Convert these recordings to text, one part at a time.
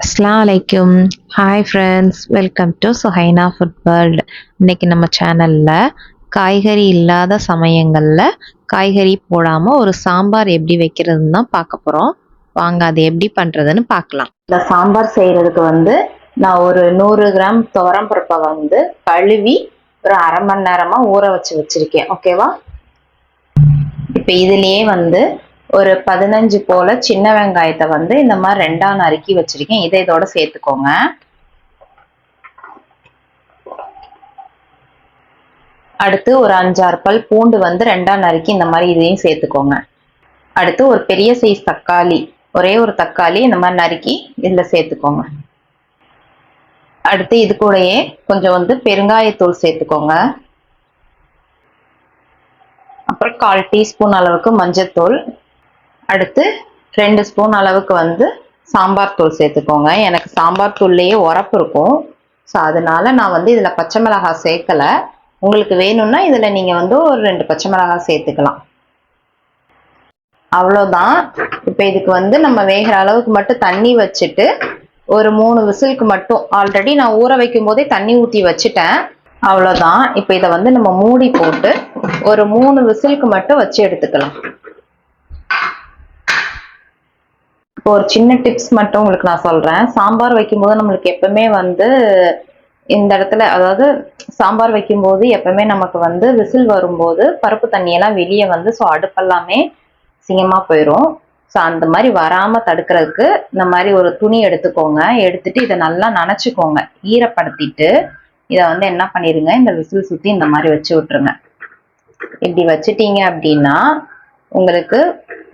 அஸ்லாம் வலைக்கும் hi friends welcome to Suhaina food world இன்றைக்கி நம்ம சேனலில் காய்கறி இல்லாத சமயங்களில் காய்கறி போடாமல் ஒரு சாம்பார் எப்படி வைக்கிறதுன்னு தான் பார்க்க போகிறோம் வாங்க அது எப்படி பண்ணுறதுன்னு பார்க்கலாம். இந்த சாம்பார் செய்கிறதுக்கு வந்து நான் ஒரு நூறு கிராம் துவரம்பருப்பை வந்து கழுவி ஒரு அரை மணி நேரமாக ஊற வச்சு வச்சுருக்கேன். ஓகேவா இப்போ இதுலேயே வந்து ஒரு பதினஞ்சு போல சின்ன வெங்காயத்தை வந்து இந்த மாதிரி ரெண்டா நறுக்கி வச்சிருக்கேன். இதை இதோட சேர்த்துக்கோங்க. அடுத்து ஒரு அஞ்சாறு பல் பூண்டு வந்து ரெண்டா நறுக்கி இந்த மாதிரி இதையும் சேர்த்துக்கோங்க. அடுத்து ஒரு பெரிய சைஸ் தக்காளி ஒரே ஒரு தக்காளி இந்த மாதிரி நறுக்கி இதில் சேர்த்துக்கோங்க. அடுத்து இது கூடயே கொஞ்சம் வந்து பெருங்காயத்தூள் சேர்த்துக்கோங்க. அப்புறம் கால் டீஸ்பூன் அளவுக்கு மஞ்சத்தூள் அடுத்து ரெண்டு ஸ்பூன் அளவுக்கு வந்து சாம்பார் தூள் சேர்த்துக்கோங்க. எனக்கு சாம்பார் தூள்லேயே உரப்பு இருக்கும். ஸோ அதனால நான் வந்து இதில் பச்சை மிளகாய் சேர்க்கலை. உங்களுக்கு வேணும்னா இதில் நீங்கள் வந்து ஒரு ரெண்டு பச்சை மிளகாய் சேர்த்துக்கலாம். அவ்வளோதான் இப்போ இதுக்கு வந்து நம்ம வேகிற அளவுக்கு மட்டும் தண்ணி வச்சுட்டு ஒரு மூணு விசிலுக்கு மட்டும் ஆல்ரெடி நான் ஊற வைக்கும் போதே தண்ணி ஊற்றி வச்சுட்டேன். அவ்வளோதான் இப்போ இதை வந்து நம்ம மூடி போட்டு ஒரு மூணு விசிலுக்கு மட்டும் வச்சு எடுத்துக்கலாம். இப்போ ஒரு சின்ன டிப்ஸ் மட்டும் உங்களுக்கு நான் சொல்றேன். சாம்பார் வைக்கும்போது நம்மளுக்கு எப்பவுமே வந்து இந்த இடத்துல அதாவது சாம்பார் வைக்கும்போது எப்பவுமே நமக்கு வந்து விசில் வரும்போது பருப்பு தண்ணியெல்லாம் வெளியே வந்து ஸோ அடுப்பெல்லாமே சிங்கமாக போயிடும் ஸோ அந்த மாதிரி வராமல் தடுக்கிறதுக்கு இந்த மாதிரி ஒரு துணி எடுத்துக்கோங்க. எடுத்துட்டு இதை நல்லா நனைச்சிக்கோங்க. ஈரப்படுத்திட்டு இதை வந்து என்ன பண்ணிடுங்க இந்த விசில் சுற்றி இந்த மாதிரி வச்சு விட்டுருங்க. இப்படி வச்சுட்டீங்க அப்படின்னா உங்களுக்கு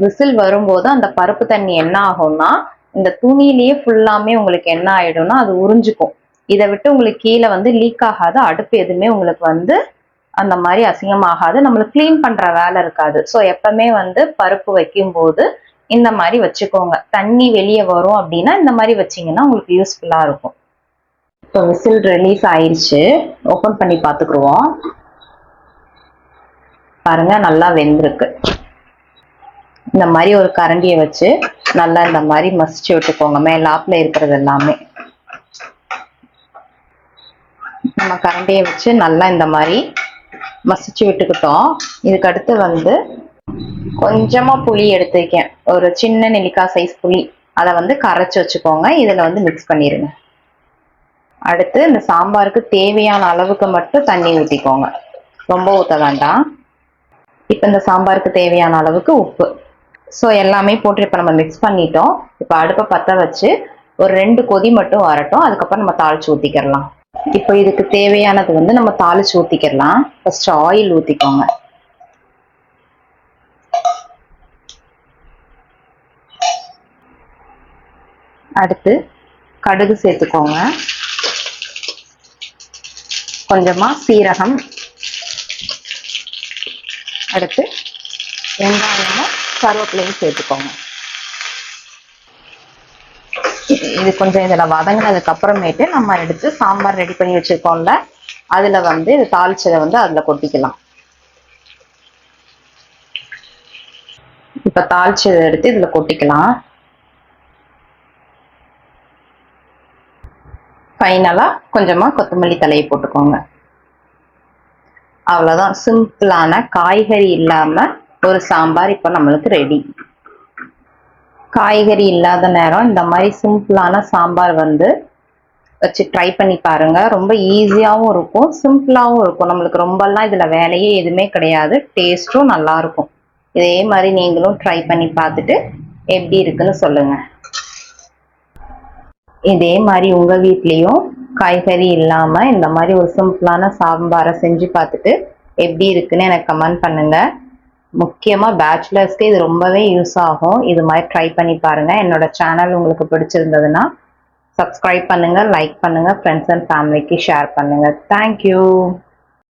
விசில் வரும்போது அந்த பருப்பு தண்ணி என்ன ஆகும்னா இந்த துணியிலேயே ஃபுல்லாமே உங்களுக்கு என்ன ஆயிடும்னா அது உறிஞ்சுக்கும். இதை விட்டு உங்களுக்கு கீழே வந்து லீக் ஆகாது அடுப்பு எதுவுமே உங்களுக்கு வந்து அந்த மாதிரி அசிங்கமாகாது. நம்மளுக்கு க்ளீன் பண்ற வேலை இருக்காது. ஸோ எப்பவுமே வந்து பருப்பு வைக்கும் போது இந்த மாதிரி வச்சுக்கோங்க. தண்ணி வெளியே வரும் அப்படின்னா இந்த மாதிரி வச்சிங்கன்னா உங்களுக்கு யூஸ்ஃபுல்லா இருக்கும். இப்போ விசில் ரிலீஸ் ஆயிடுச்சு ஓப்பன் பண்ணி பார்த்துக்குருவோம். பாருங்க நல்லா வெந்திருக்கு. இந்த மாதிரி ஒரு கரண்டியை வச்சு நல்லா இந்த மாதிரி மசிச்சு விட்டுக்கோங்க. மேலாப்ல இருக்கிறது எல்லாமே. நம்ம கரண்டியை வச்சு நல்லா இந்த மாதிரி மசிச்சு விட்டுக்கிட்டோம். இதுக்கு அடுத்து வந்து கொஞ்சமா புளி எடுத்துருக்கேன். ஒரு சின்ன நெல்லிக்காய் சைஸ் புளி. அதை வந்து கரைச்சி வச்சுக்கோங்க. இதில் வந்து மிக்ஸ் பண்ணிடுங்க அடுத்து இந்த சாம்பாருக்கு தேவையான அளவுக்கு மட்டும் தண்ணி ஊற்றிக்கோங்க ரொம்ப ஊற்ற வேண்டாம். இப்போ இந்த சாம்பாருக்கு தேவையான அளவுக்கு உப்பு. ஸோ எல்லாமே போட்டு இப்போ நம்ம மிக்ஸ் பண்ணிட்டோம். இப்போ அடுப்பை பற்ற வச்சு ஒரு ரெண்டு கொதி மட்டும் வரட்டும். அதுக்கப்புறம் நம்ம தாளிச்சு ஊற்றிக்கிறலாம் இப்போ இதுக்கு தேவையானது வந்து நம்ம தாளிச்சு ஊற்றிக்கிறலாம் ஃபர்ஸ்ட் ஆயில் ஊற்றிக்கோங்க அடுத்து கடுகு சேர்த்துக்கோங்க. கொஞ்சமா சீரகம். அடுத்து வெங்காயமும் கருவேப்பிலையும் சேர்த்துக்கோங்க. இது கொஞ்சம் இதில் வதங்கினதுக்கு அப்புறமேட்டு நம்ம எடுத்து சாம்பார் ரெடி பண்ணி வச்சிருக்கோம்ல அதுல வந்து இது தாளிச்சதை வந்து அதுல கொட்டிக்கலாம். இப்போ தாளிச்சதை எடுத்து இதுல கொட்டிக்கலாம். ஃபைனலாக கொஞ்சமா கொத்தமல்லி தலையை போட்டுக்கோங்க. அவ்வளவுதான். சிம்பிளான காய்கறி இல்லாம ஒரு சாம்பார் இப்போ நம்மளுக்கு ரெடி காய்கறி இல்லாத நேரம் இந்த மாதிரி சிம்பிளான சாம்பார் வந்து வச்சு ட்ரை பண்ணி பாருங்க. ரொம்ப ஈஸியாகவும் இருக்கும் சிம்பிளாகவும் இருக்கும். நம்மளுக்கு ரொம்பலாம் இதில் வேலையே எதுவுமே கிடையாது. டேஸ்ட்டும் நல்லா இருக்கும். இதே மாதிரி நீங்களும் ட்ரை பண்ணி பார்த்துட்டு எப்படி இருக்குன்னு சொல்லுங்க. இதே மாதிரி உங்கள் வீட்லேயும் காய்கறி இல்லாமல் இந்த மாதிரி ஒரு சிம்பிளான சாம்பாரை செஞ்சு பார்த்துட்டு எப்படி இருக்குன்னு எனக்கு கமெண்ட் பண்ணுங்க. முக்கியமாக பேச்சுலர்ஸ்க்கு இது ரொம்பவே யூஸ் ஆகும். இது மாதிரி ட்ரை பண்ணி பாருங்க. என்னோட சேனல் உங்களுக்கு பிடிச்சிருந்ததுன்னா சப்ஸ்கிரைப் பண்ணுங்க லைக் பண்ணுங்க ஃப்ரெண்ட்ஸ் அண்ட் ஃபேமிலிக்கு ஷேர் பண்ணுங்க. Thank you